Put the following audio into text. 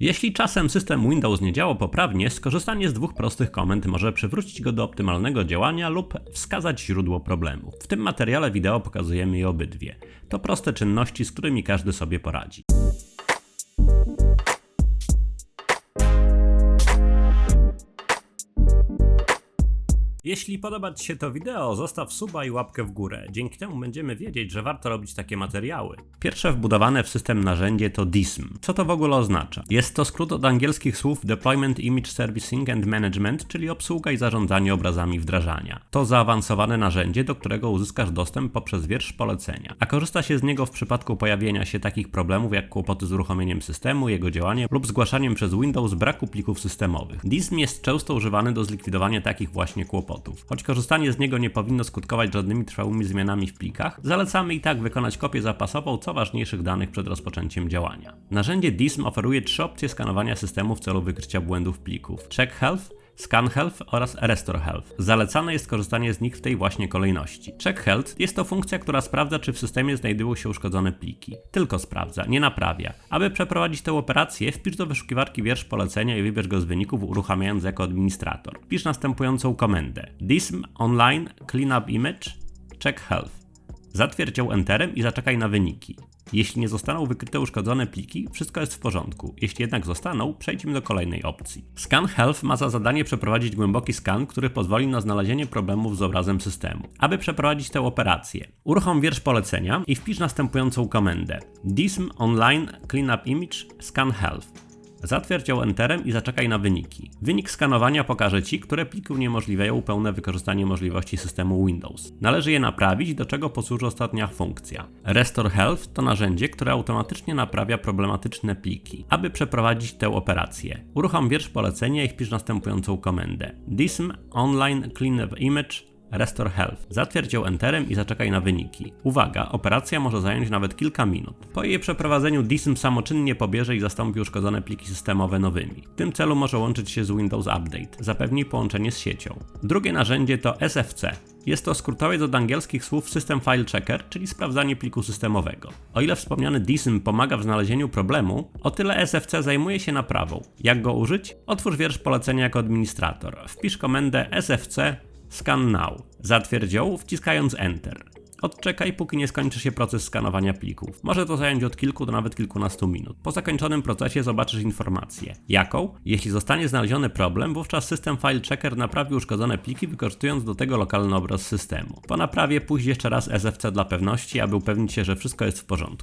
Jeśli czasem system Windows nie działa poprawnie, skorzystanie z dwóch prostych komend może przywrócić go do optymalnego działania lub wskazać źródło problemu. W tym materiale wideo pokazujemy je obydwie. To proste czynności, z którymi każdy sobie poradzi. Jeśli podoba Ci się to wideo, zostaw suba i łapkę w górę. Dzięki temu będziemy wiedzieć, że warto robić takie materiały. Pierwsze wbudowane w system narzędzie to DISM. Co to w ogóle oznacza? Jest to skrót od angielskich słów Deployment Image Servicing and Management, czyli obsługa i zarządzanie obrazami wdrażania. To zaawansowane narzędzie, do którego uzyskasz dostęp poprzez wiersz polecenia, a korzysta się z niego w przypadku pojawienia się takich problemów jak kłopoty z uruchomieniem systemu, jego działaniem lub zgłaszaniem przez Windows braku plików systemowych. DISM jest często używany do zlikwidowania takich właśnie kłopotów. Choć korzystanie z niego nie powinno skutkować żadnymi trwałymi zmianami w plikach, zalecamy i tak wykonać kopię zapasową co ważniejszych danych przed rozpoczęciem działania. Narzędzie DISM oferuje trzy opcje skanowania systemu w celu wykrycia błędów plików: Check Health, Scan Health oraz Restore Health. Zalecane jest korzystanie z nich w tej właśnie kolejności. Check Health jest to funkcja, która sprawdza, czy w systemie znajdują się uszkodzone pliki. Tylko sprawdza, nie naprawia. Aby przeprowadzić tę operację, wpisz do wyszukiwarki wiersz polecenia i wybierz go z wyników, uruchamiając jako administrator. Wpisz następującą komendę: dism online cleanup image check health. Zatwierdź ją Enterem i zaczekaj na wyniki. Jeśli nie zostaną wykryte uszkodzone pliki, wszystko jest w porządku. Jeśli jednak zostaną, przejdźmy do kolejnej opcji. Scan Health ma za zadanie przeprowadzić głęboki skan, który pozwoli na znalezienie problemów z obrazem systemu. Aby przeprowadzić tę operację, uruchom wiersz polecenia i wpisz następującą komendę: dism online cleanup image scan health. Zatwierdź ją Enterem i zaczekaj na wyniki. Wynik skanowania pokaże Ci, które pliki uniemożliwiają pełne wykorzystanie możliwości systemu Windows. Należy je naprawić, do czego posłuży ostatnia funkcja. Restore Health to narzędzie, które automatycznie naprawia problematyczne pliki. Aby przeprowadzić tę operację, uruchom wiersz polecenia i wpisz następującą komendę. dism online cleanup image Restore Health. Zatwierdź ją Enterem i zaczekaj na wyniki. Uwaga, operacja może zająć nawet kilka minut. Po jej przeprowadzeniu DISM samoczynnie pobierze i zastąpi uszkodzone pliki systemowe nowymi. W tym celu może łączyć się z Windows Update. Zapewni połączenie z siecią. Drugie narzędzie to SFC. Jest to skrótowiec od angielskich słów System File Checker, czyli sprawdzanie pliku systemowego. O ile wspomniany DISM pomaga w znalezieniu problemu, o tyle SFC zajmuje się naprawą. Jak go użyć? Otwórz wiersz polecenia jako administrator. Wpisz komendę sfc Scan Now. Zatwierdź ją, wciskając Enter. Odczekaj, póki nie skończy się proces skanowania plików. Może to zająć od kilku do nawet kilkunastu minut. Po zakończonym procesie zobaczysz informację. Jaką? Jeśli zostanie znaleziony problem, wówczas system File Checker naprawi uszkodzone pliki, wykorzystując do tego lokalny obraz systemu. Po naprawie pójść jeszcze raz SFC dla pewności, aby upewnić się, że wszystko jest w porządku.